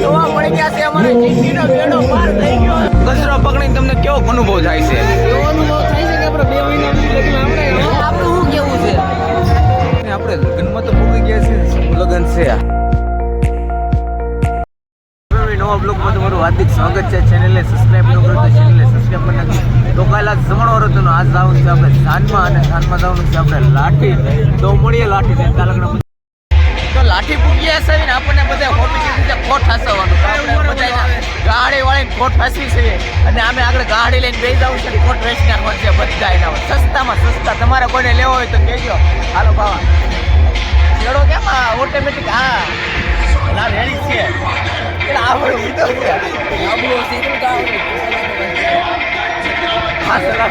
જોવા મળી ગયા છે. અમારે જિંદગીનો બેડો પાર થઈ ગયો. કચરો પકડીને તમને કેવો અનુભવ થાય છે? એવો અનુભવ થાય છે કે આપણે બે મહિના લગ્ન આપણે આપણું શું કેવું છે? આપણે લગ્નમાં તો ભૂલી ગયા છે લગ્ન છે નવા બ્લોગમાં તમારું હાર્દિક સ્વાગત છે. ચેનલને સબસ્ક્રાઇબ ન કરો તો ચેનલને સબસ્ક્રાઇબ કરી નાખજો. તો કાલે આજ જમણવાર હતું ને આજ જવાનું છે આપણે સાંજમાં અને સાંજમાં જવાનું છે આપણે લાઠી. તો મળીએ લાઠી તો લાઠી પૂગ્યા છે ને આપણને બધા હોપી રીતે ખોટ ફસાવવાનું તો આપણે બધાયના ગાડી વાળીને ખોટ ફસવી છે. અને અમે આગળ ગાડી લઈને બેસી જવું છે ખોટ વેચી નાખવા છે બધા એના સસ્તામાં સસ્તા. તમારે કોઈને લેવો હોય તો કહેજો. હાલો બાવા છેડો કેમ ઓટોમેટિક હા. ના રેડી છે. આવડું લીધો આવડું સીધું તો આવડું હા સલાહ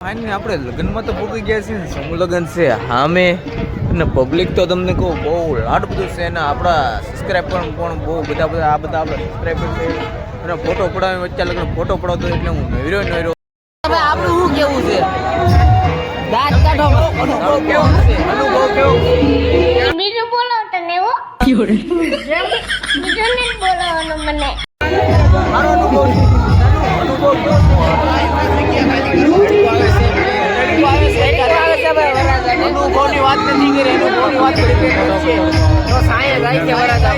ફાઇનલી આપણે લગ્નમાં તો ભૂગી ગયા છીએ સમૂહ લગ્ન છે હામે. અને પબ્લિક તો તમને કહું બહુ લાટ બધું છે અને આપણા સબસ્ક્રાઈબ પણ બહુ બધા બધા આ બધા આપણા સબસ્ક્રાઈબર છે. અને ફોટો પડાવી વચ્ચે લગ્ન ફોટો પડાવતો એટલે હું નહેરો નહેરો હવે આપણું શું કેવું છે? દાંત કાઢો. અનુભવ કેવો છે? અનુભવ કેવો બીજું બોલો તને હો. બીજું નહીં બોલાવાનું મને. મારો અનુભવ અનુભવની વાત નથી કરી અનુભવની વાત કરી તો સાયન્સ જાય છે વરાજા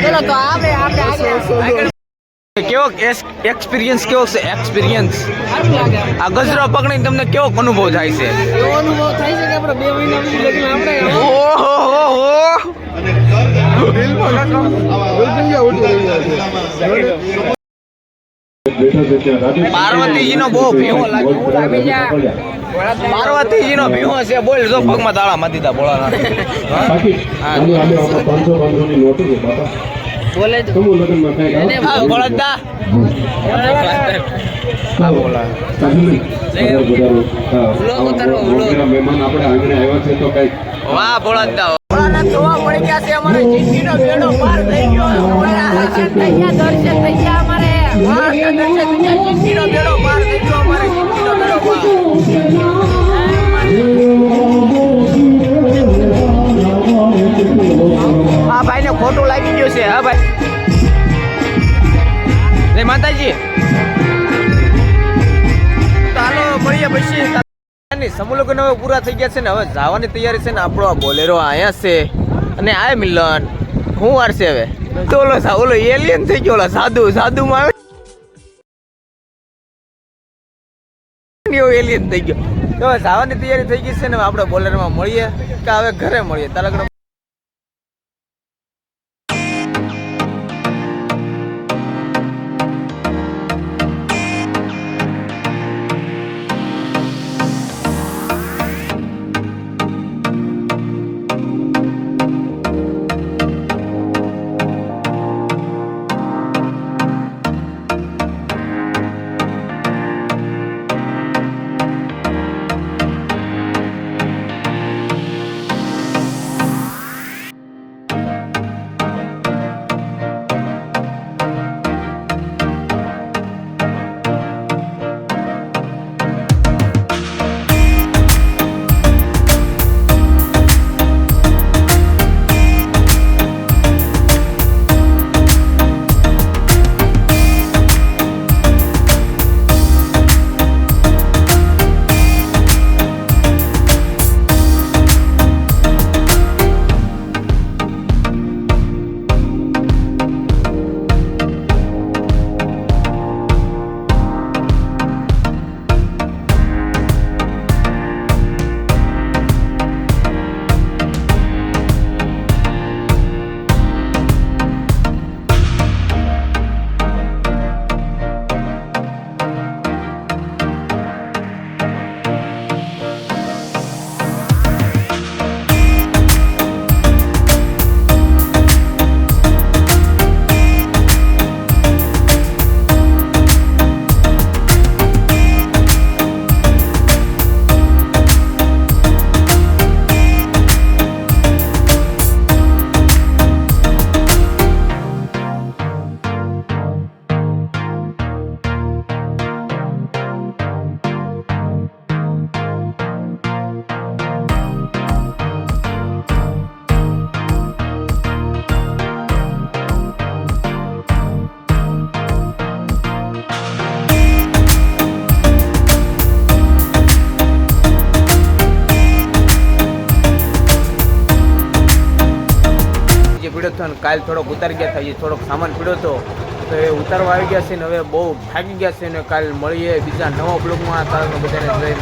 ચલો તો આપણે આપણે કેવો એક્સપિરિયન્સ કેવો છે એક્સપિરિયન્સ. આ ગજરો પકડીને તમને કેવો અનુભવ થાય છે? અનુભવ થાય છે કે આપણે બે મહિના ઓહો પાર્વતીજીનો બહુ ભેહો લાગે. પાર્વતીજીનો ભેહો છે બોલ જો પગમાં તાળા મારી દીધા બોલે બોળદા મહેમાન આપણે આંગણે આવ્યા છે તો કંઈક વાહ બોળદા ભોળાનાથ જોવા ખોટું લાગી ગયું છે. હા ભાઈ. જય માતાજી. ની હવે પૂરા થઈ ગયા છે ને, હવે જવાની તૈયારી છે ને, આપણો આ બોલેરો અહીંયા છે. અને આ મિલન શું વાર હવે? તો ઓલો ઓલો એલિયન થઈ ગયો, ઓલો સાધુ સાધુ માં આવે. એલિયન થઈ ગયો. તો જવાની તૈયારી થઈ ગઈ છે ને આપણે બોલેરોમાં મળીએ. કે હવે ઘરે મળીએ, તારા પીડ્યો હતો ને કાલ થોડોક ઉતારી ગયા હતા થોડોક સામાન પીડ્યો હતો. તો એ ઉતારવા આવી ગયા છે ને હવે બહુ થાકી ગયા છે ને કાલ મળીએ બીજા નવા બ્લોગમાં તારનું બધાને જય